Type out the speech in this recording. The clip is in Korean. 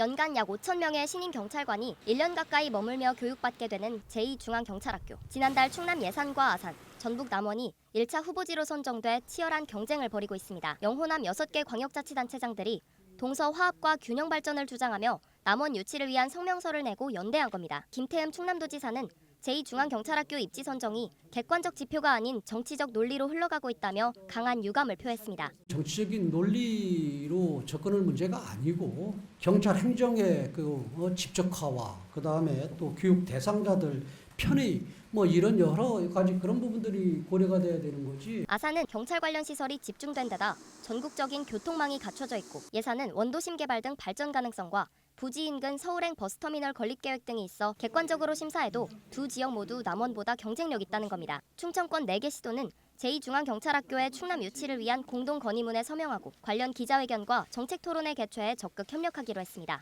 연간 약 5천 명의 신인 경찰관이 1년 가까이 머물며 교육받게 되는 제2중앙경찰학교. 지난달 충남 예산과 아산, 전북 남원이 1차 후보지로 선정돼 치열한 경쟁을 벌이고 있습니다. 영호남 6개 광역자치단체장들이 동서 화합과 균형 발전을 주장하며 남원 유치를 위한 성명서를 내고 연대한 겁니다. 김태흠 충남도지사는 제2중앙경찰학교 입지 선정이 객관적 지표가 아닌 정치적 논리로 흘러가고 있다며 강한 유감을 표했습니다. 정치적인 논리로 접근할 문제가 아니고 경찰 행정의 그 어, 집적화와 그 다음에 또 교육 대상자들 편의 뭐 이런 여러 가지 그런 부분들이 고려가 돼야 되는 거지. 아산은 경찰 관련 시설이 집중된 데다 전국적인 교통망이 갖춰져 있고 예산은 원도심 개발 등 발전 가능성과 부지 인근 서울행 버스터미널 건립 계획 등이 있어 객관적으로 심사해도 두 지역 모두 남원보다 경쟁력 있다는 겁니다. 충청권 4개 시도는 제2중앙경찰학교의 충남 유치를 위한 공동 건의문에 서명하고 관련 기자회견과 정책 토론회 개최에 적극 협력하기로 했습니다.